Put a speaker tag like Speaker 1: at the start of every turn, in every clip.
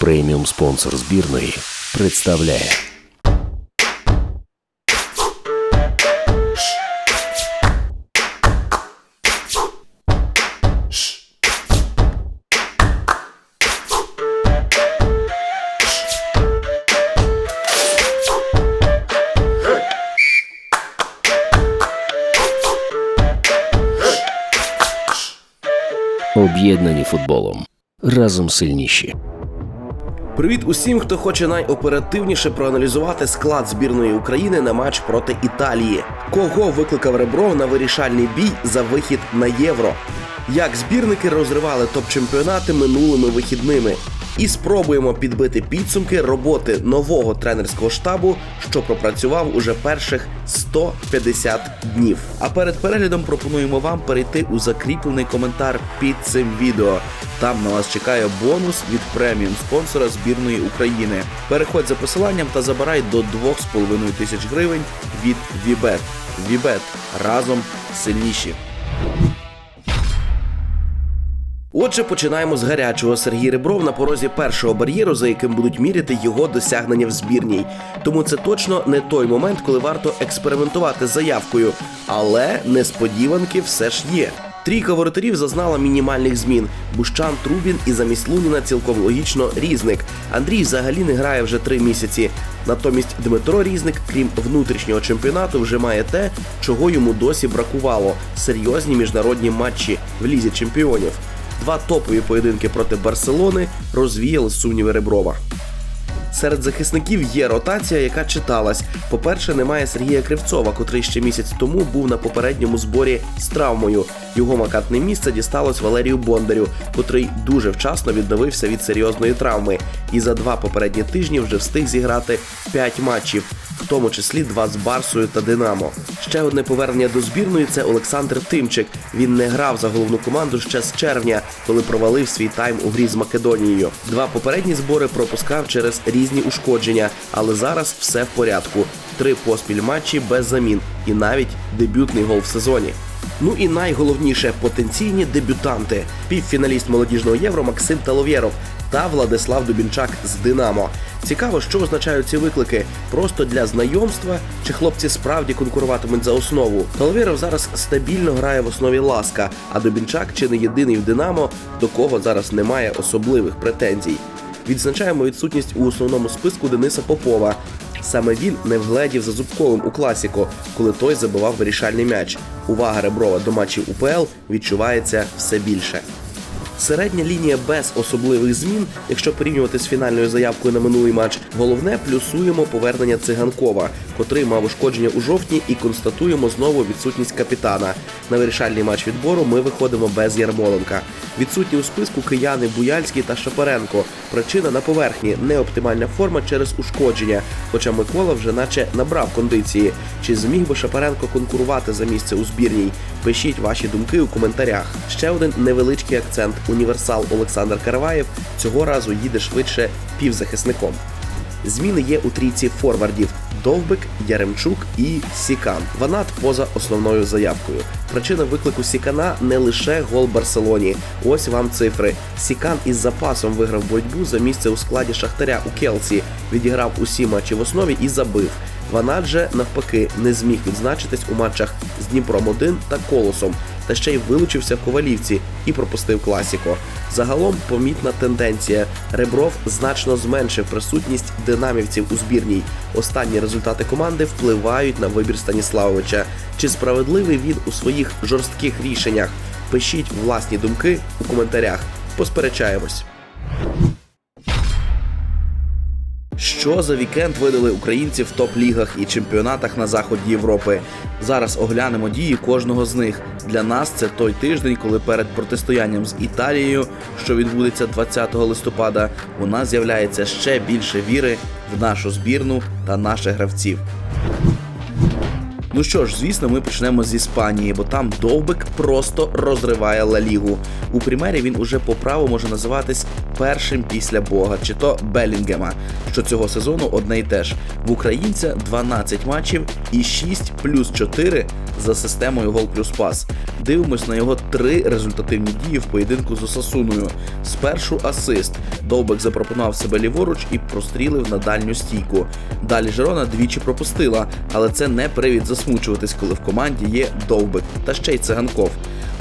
Speaker 1: преміум спонсор збірної, представляє. Об'єднані футболом. Разом сильніші.
Speaker 2: Привіт усім, хто хоче найоперативніше проаналізувати склад збірної України на матч проти Італії. Кого викликав Ребро на вирішальний бій за вихід на євро? Як збірники розривали топ-чемпіонати минулими вихідними? І спробуємо підбити підсумки роботи нового тренерського штабу, що пропрацював уже перших 150 днів. А перед переглядом пропонуємо вам перейти у закріплений коментар під цим відео. Там на вас чекає бонус від преміум спонсора збірної України. Переходь за посиланням та забирай до 2,5 тисяч гривень від Вібет. Вібет разом сильніші. Отже, починаємо з гарячого. Сергій Ребров на порозі першого бар'єру, за яким будуть міряти його досягнення в збірній. Тому це точно не той момент, коли варто експериментувати з заявкою. Але несподіванки все ж є. Трійка воротарів зазнала мінімальних змін. Бущан, Трубін і замість Луніна цілком логічно різник. Андрій взагалі не грає вже три місяці. Натомість Дмитро Різник, крім внутрішнього чемпіонату, вже має те, чого йому досі бракувало серйозні міжнародні матчі в лізі чемпіонів. Два топові поєдинки проти Барселони розвіяли сумніви Реброва. Серед захисників є ротація, яка читалась. По-перше, немає Сергія Кривцова, котрий ще місяць тому був на попередньому зборі з травмою. Його макатне місце дісталось Валерію Бондарю, котрий дуже вчасно відновився від серйозної травми. І за два попередні тижні вже встиг зіграти 5 матчів, в тому числі два з Барсою та Динамо. Ще одне повернення до збірної це Олександр Тимчик. Він не грав за головну команду ще з червня, коли провалив свій тайм у грі з Македонією. Два попередні збори пропускав через різні ушкодження, але зараз все в порядку. Три поспіль матчі без замін і навіть дебютний гол в сезоні. Ну і найголовніше потенційні дебютанти: півфіналіст молодіжного євро Максим Таловєров та Владислав Дубінчак з Динамо. Цікаво, що означають ці виклики. Просто для знайомства чи хлопці справді конкуруватимуть за основу. Таловєров зараз стабільно грає в основі ласка, а Дубінчак чи не єдиний в Динамо, до кого зараз немає особливих претензій. Відзначаємо відсутність у основному списку Дениса Попова. Саме він не вгледів за Зубковим у класіко, коли той забивав вирішальний м'яч. Увага Реброва до матчів УПЛ відчувається все більше. Середня лінія без особливих змін, якщо порівнювати з фінальною заявкою на минулий матч, головне плюсуємо повернення циганкова, котрий мав ушкодження у жовтні, і констатуємо знову відсутність капітана. На вирішальний матч відбору ми виходимо без Ярмоленка. Відсутні у списку кияни Буяльський та Шапаренко. Причина на поверхні неоптимальна форма через ушкодження. Хоча Микола вже наче набрав кондиції. Чи зміг би Шапаренко конкурувати за місце у збірній? Пишіть ваші думки у коментарях. Ще один невеличкий акцент. Універсал Олександр Караваєв цього разу їде швидше півзахисником. Зміни є у трійці форвардів: Довбик, Яремчук і Сікан. Ванат поза основною заявкою. Причина виклику Сікана не лише гол Барселоні. Ось вам цифри. Сікан із запасом виграв боротьбу за місце у складі Шахтаря у Келсі. Відіграв усі матчі в основі і забив. Ванат же навпаки не зміг відзначитись у матчах з Дніпром 1 та Колосом, та ще й вилучився в Ковалівці і пропустив класіко. Загалом помітна тенденція. Ребров значно зменшив присутність динамівців у збірній. Останні результати команди впливають на вибір Станіславовича. Чи справедливий він у своїх жорстких рішеннях? Пишіть власні думки у коментарях. Посперечаємось. Що за вікенд видали українці в топ-лігах і чемпіонатах на заході Європи? Зараз оглянемо дії кожного з них. Для нас це той тиждень, коли перед протистоянням з Італією, що відбудеться 20 листопада, у нас з'являється ще більше віри в нашу збірну та наших гравців. Ну що ж, звісно, ми почнемо з Іспанії, бо там довбик просто розриває Ла Лігу. У примері він уже по праву може називатись
Speaker 3: першим після Бога, чи то Белінгема, що цього сезону одне й те ж. В українця 12 матчів і 6 плюс 4 за системою гол плюс пас. Дивимось на його три результативні дії в поєдинку з Осасуною. Спершу асист. Довбек запропонував себе ліворуч і прострілив на дальню стійку. Далі Жерона двічі пропустила, але це не привід засмучуватись, коли в команді є Довбек та ще й циганков.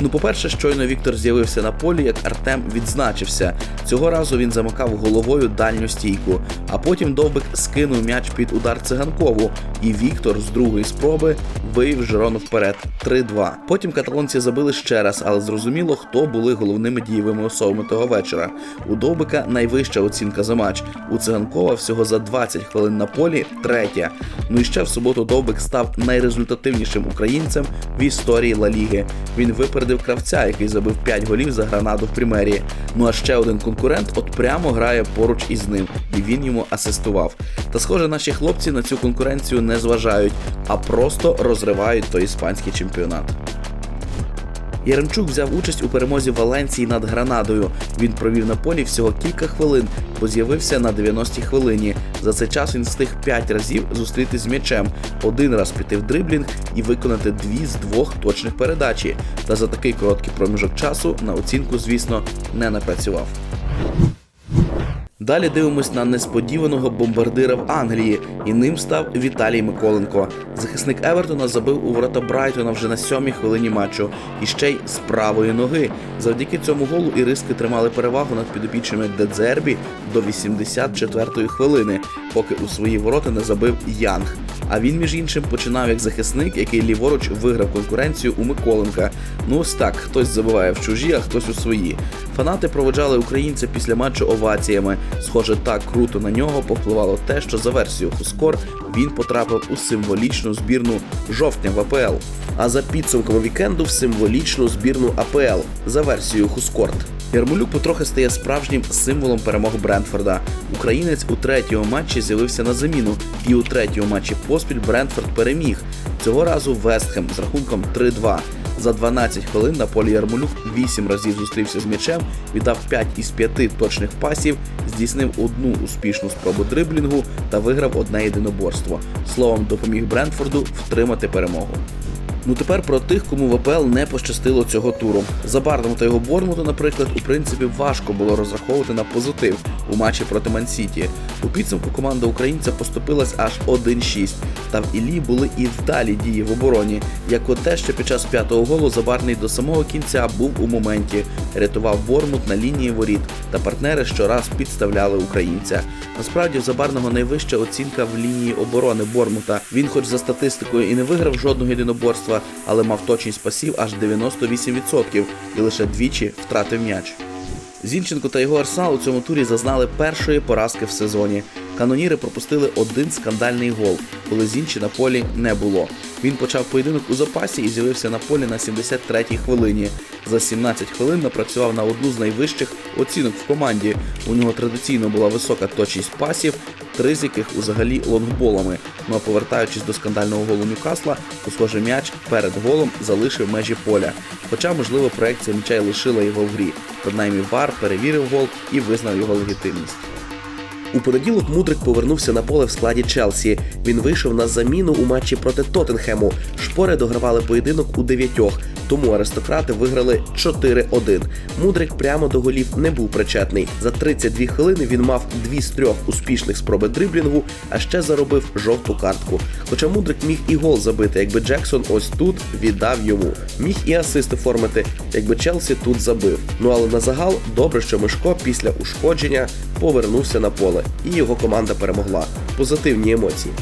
Speaker 3: Ну, по-перше, щойно Віктор з'явився на полі, як Артем відзначився. Цього разу він замикав головою дальню стійку, а потім Довбик скинув м'яч під удар циганкову, і Віктор з другої спроби вивів Жерону вперед 3-2. Потім каталонці забили ще раз, але зрозуміло, хто були головними дієвими особами того вечора. У Довбика найвища оцінка за матч. У циганкова всього за 20 хвилин на полі третя. Ну і ще в суботу Довбик став найрезультативнішим українцем в історії Ла Ліги. Він випередив кравця, який забив 5 голів за гранаду в прем'єрі. Ну а ще один конкурент от прямо грає поруч із ним, і він йому асистував. Та схоже, наші хлопці на цю конкуренцію не зважають, а просто розривають той іспанський чемпіонат. Яремчук взяв участь у перемозі Валенції над Гранадою. Він провів на полі всього кілька хвилин, бо з'явився на 90-й хвилині. За цей час він встиг 5 разів зустрітись з м'ячем, один раз піти в дриблінг і виконати дві з двох точних передачі. Та за такий короткий проміжок часу на оцінку, звісно, не напрацював. Далі дивимось на несподіваного бомбардира в Англії, і ним став Віталій Миколенко. Захисник Евертона забив у ворота Брайтона вже на сьомій хвилині матчу, і ще й з правої ноги. Завдяки цьому голу іриски тримали перевагу над підопічними Дедзербі до 84-ї хвилини, поки у свої ворота не забив Янг. А він, між іншим, починав як захисник, який ліворуч виграв конкуренцію у Миколенка. Ну ось так, хтось забиває в чужі, а хтось у свої. Фанати проведжали українця після матчу оваціями. Схоже, так круто на нього повпливало те, що за версією Хускор він потрапив у символічну збірну жовтня в АПЛ.
Speaker 2: А за підсумками вікенду в символічну збірну АПЛ за версією Хускорт.
Speaker 3: Ярмолюк потрохи стає справжнім символом перемог Брентфорда. Українець у третьому матчі з'явився на заміну, і у третьому матчі поспіль Брентфорд переміг. Цього разу Вестхем з рахунком 3-2. За 12 хвилин на полі Ярмолюк 8 разів зустрівся з м'ячем, віддав 5 із 5 точних пасів, здійснив одну успішну спробу дриблінгу та виграв одне єдиноборство. Словом, допоміг Брентфорду втримати перемогу. Ну тепер про тих, кому в АПЛ не пощастило цього туру. За Бардом та його Бормуту, наприклад, у принципі важко було розраховувати на позитив у матчі проти Мансіті. У підсумку команда українця поступилась аж 1-6. Та в Іллі були і вдалі дії в обороні. Як от те, що під час п'ятого голу Забарний до самого кінця був у моменті, рятував Бормут на лінії воріт, та партнери щораз підставляли українця. Насправді в Забарного найвища оцінка в лінії оборони Бормута. Він, хоч за статистикою, і не виграв жодного єдиноборства, але мав точність пасів аж 98% і лише двічі втратив м'яч. Зінченко та його арсенал у цьому турі зазнали першої поразки в сезоні. Каноніри пропустили один скандальний гол, коли Зінчі на полі не було. Він почав поєдинок у запасі і з'явився на полі на 73-й хвилині. За 17 хвилин напрацював на одну з найвищих оцінок в команді. У нього традиційно була висока точність пасів, три з яких узагалі лонгболами. Ну а повертаючись до скандального голу Ньюкасла, то схоже м'яч перед голом залишив межі поля. Хоча, можливо, проекція м'яча й лишила його в грі. Принаймні Вар перевірив гол і визнав його легітимність.
Speaker 2: У понеділок Мудрик повернувся на поле в складі Челсі. Він вийшов на заміну у матчі проти Тоттенхему. Шпори догравали поєдинок у дев'ятьох, тому аристократи виграли 4-1. Мудрик прямо до голів не був причетний. За 32 хвилини він мав дві з трьох успішних спроби дриблінгу, а ще заробив жовту картку. Хоча Мудрик міг і гол забити, якби Джексон ось тут віддав йому. Міг і асисти формити, якби Челсі тут забив. Ну але на загал добре, що Мишко після ушкодження повернувся на поле, і його команда перемогла. Позитивні емоції.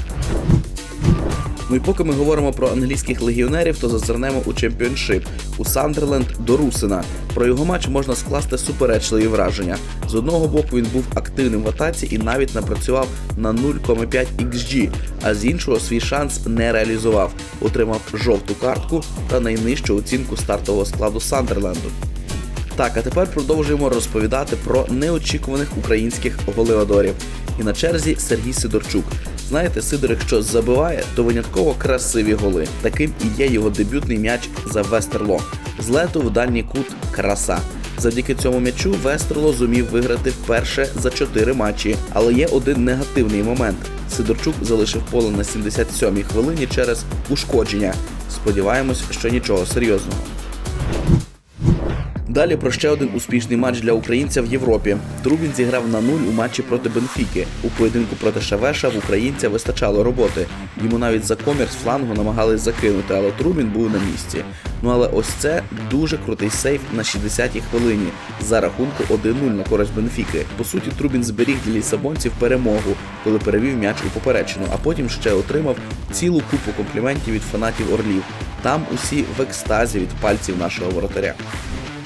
Speaker 3: Ну і поки ми говоримо про англійських легіонерів, то зазирнемо у чемпіоншип у Сандерленд до Русина. Про його матч можна скласти суперечливі враження. З одного боку він був активним в атаці і навіть напрацював на 0,5 XG, а з іншого свій шанс не реалізував, отримав жовту картку та найнижчу оцінку стартового складу Сандерленду. Так, а тепер продовжуємо розповідати про неочікуваних українських голеодорів. І на черзі Сергій Сидорчук. Знаєте, Сидор, якщо забиває, то винятково красиві голи. Таким і є його дебютний м'яч за Вестерло. З лету в дальній кут краса. Завдяки цьому м'ячу Вестерло зумів виграти вперше за 4 матчі. Але є один негативний момент. Сидорчук залишив поле на 77-й хвилині через ушкодження. Сподіваємось, що нічого серйозного. Далі про ще один успішний матч для українця в Європі. Трубін зіграв на нуль у матчі проти Бенфіки. У поєдинку проти Шавеша в українця вистачало роботи. Йому навіть за комір з флангу намагались закинути, але Трубін був на місці. Ну але ось це дуже крутий сейф на 60-й хвилині за рахунку 1-0 на користь Бенфіки. По суті, Трубін зберіг для лісабонців перемогу, коли перевів м'яч у поперечину, а потім ще отримав цілу купу компліментів від фанатів Орлів. Там усі в екстазі від пальців нашого воротаря.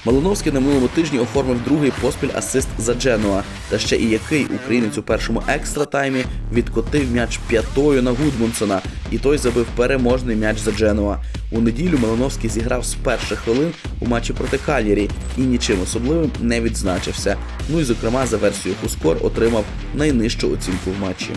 Speaker 3: Малиновський на минулому тижні оформив другий поспіль асист за Дженуа. Та ще і який українець у першому екстра таймі відкотив м'яч п'ятою на Гудмунсона, і той забив переможний м'яч за Дженуа. У неділю Малиновський зіграв з перших хвилин у матчі проти Кальєрі і нічим особливим не відзначився. Ну і зокрема за версією Хускор отримав найнижчу оцінку в матчі.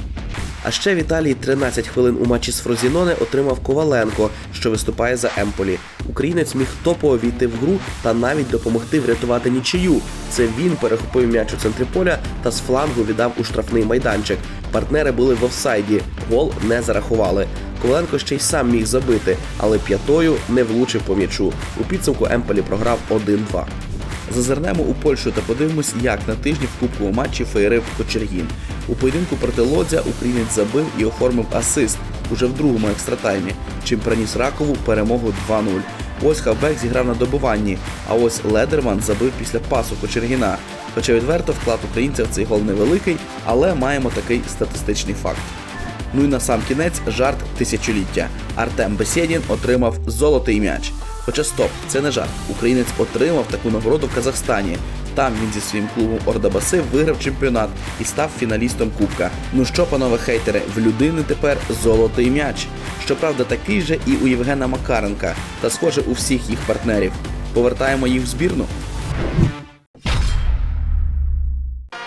Speaker 2: А ще в Італії 13 хвилин у матчі з Фрозіноне отримав Коваленко, що виступає за Емполі. Українець міг топово війти в гру та навіть допомогти врятувати нічию. Це він перехопив м'яч у центрі поля та з флангу віддав у штрафний майданчик. Партнери були в офсайді, гол не зарахували. Коваленко ще й сам міг забити, але п'ятою не влучив по м'ячу. У підсумку Емполі програв 1-2.
Speaker 3: Зазирнемо у Польщу та подивимось, як на тижні в кубковому матчі феєрив Кочергін. У поєдинку проти Лодзя українець забив і оформив асист уже в другому екстратаймі, чим приніс Ракову перемогу 2-0. Ось Хавбек зіграв на добуванні, а ось Ледерман забив після пасу Кочергіна. Хоча відверто вклад українця в цей гол невеликий, але маємо такий статистичний факт. Ну і на сам кінець жарт тисячоліття. Артем Бесєдін отримав золотий м'яч. Хоча стоп, це не жарт. Українець отримав таку нагороду в Казахстані. Там він зі своїм клубом Ордабаси виграв чемпіонат і став фіналістом Кубка. Ну що, панове хейтери, в людини тепер золотий м'яч. Щоправда, такий же і у Євгена Макаренка, та схоже у всіх їх партнерів. Повертаємо їх в збірну.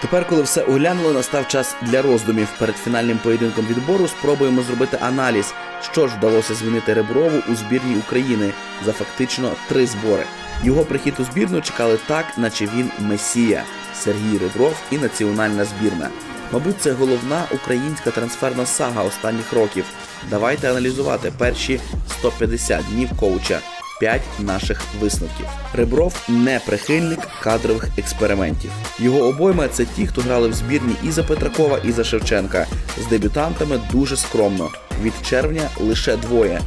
Speaker 3: Тепер, коли все оглянуло, настав час для роздумів. Перед фінальним поєдинком відбору спробуємо зробити аналіз, що ж вдалося змінити Реброву у збірній України за фактично три збори. Його прихід у збірну чекали так, наче він месія Сергій Ребров і національна збірна. Мабуть, це головна українська трансферна сага останніх років. Давайте аналізувати перші 150 днів коуча. 5 наших висновків. Ребров не прихильник кадрових експериментів. Його обойма це ті, хто грали в збірні і за Петракова, і за Шевченка. З дебютантами дуже скромно. Від червня лише двоє.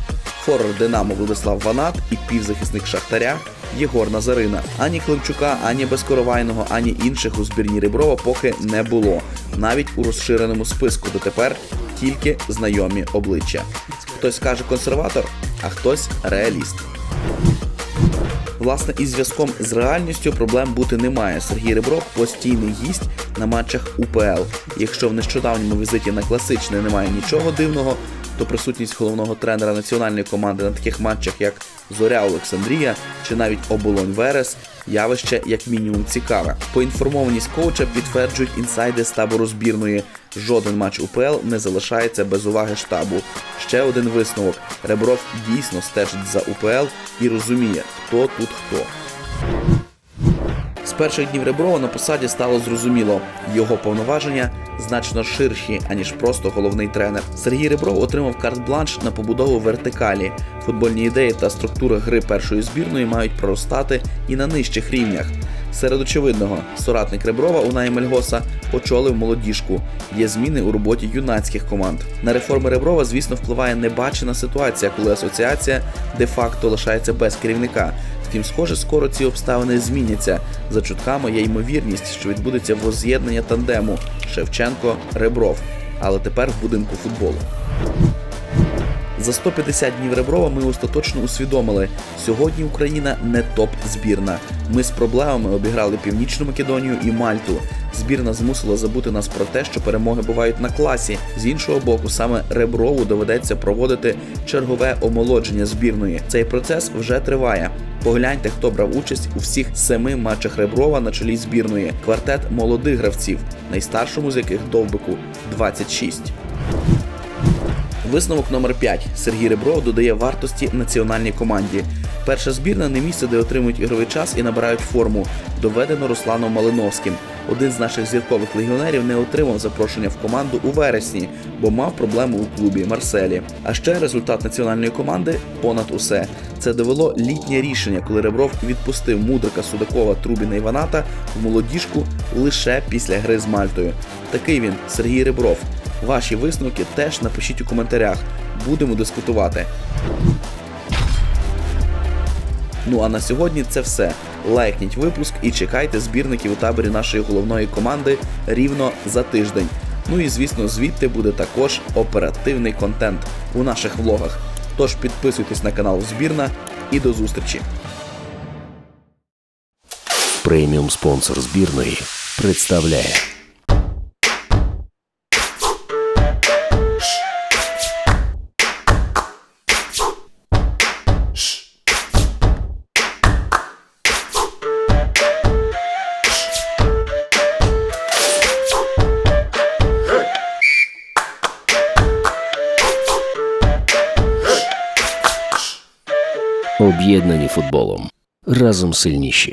Speaker 3: Форвард Динамо Владислав Ванат і півзахисник Шахтаря Єгор Назарина. Ані Климчука, ані Безкоровайного, ані інших у збірні Реброва поки не було. Навіть у розширеному списку дотепер тільки знайомі обличчя. Хтось каже консерватор, а хтось реаліст. Власне, із зв'язком з реальністю проблем бути немає. Сергій Ребров постійний гість на матчах УПЛ. Якщо в нещодавньому візиті на класичне немає нічого дивного, то присутність головного тренера національної команди на таких матчах, як Зоря Олександрія чи навіть Оболонь Верес, явище як мінімум цікаве. Поінформованість коуча підтверджують інсайди з табору збірної. Жоден матч УПЛ не залишається без уваги штабу. Ще один висновок: Ребров дійсно стежить за УПЛ і розуміє, хто тут хто. Перших днів Реброва на посаді стало зрозуміло, його повноваження значно ширші, аніж просто головний тренер. Сергій Ребров отримав карт-бланш на побудову вертикалі. Футбольні ідеї та структури гри першої збірної мають проростати і на нижчих рівнях. Серед очевидного, соратник Реброва Унай Мельгоса очолив молодіжку. Є зміни у роботі юнацьких команд. На реформи Реброва, звісно, впливає небачена ситуація, коли асоціація де-факто лишається без керівника. Втім, схоже, скоро ці обставини зміняться. За чутками є ймовірність, що відбудеться воз'єднання тандему Шевченко Ребров, але тепер в будинку футболу. За 150 днів Реброва ми остаточно усвідомили, сьогодні Україна не топ-збірна. Ми з проблемами обіграли Північну Македонію і Мальту. Збірна змусила забути нас про те, що перемоги бувають на класі. З іншого боку, саме Реброву доведеться проводити чергове омолодження збірної. Цей процес вже триває. Погляньте, хто брав участь у всіх семи матчах Реброва на чолі збірної. Квартет молодих гравців, найстаршому з яких довбику 26. Висновок номер 5. Сергій Ребров додає вартості національній команді. Перша збірна не місце, де отримують ігровий час і набирають форму. Доведено Русланом Малиновським. Один з наших зіркових легіонерів не отримав запрошення в команду у вересні, бо мав проблему у клубі Марселі. А ще результат національної команди понад усе. Це довело літнє рішення, коли Ребров відпустив мудрика Судакова Трубіна Іваната в молодіжку лише після гри з Мальтою. Такий він Сергій Ребров. Ваші висновки теж напишіть у коментарях. Будемо дискутувати. Ну а на сьогодні це все. Лайкніть випуск і чекайте збірників у таборі нашої головної команди рівно за тиждень. Ну і звісно, звідти буде також оперативний контент у наших влогах. Тож підписуйтесь на канал Збірна і до зустрічі!
Speaker 1: Преміум спонсор збірної представляє. Футболом. Разом сильніші.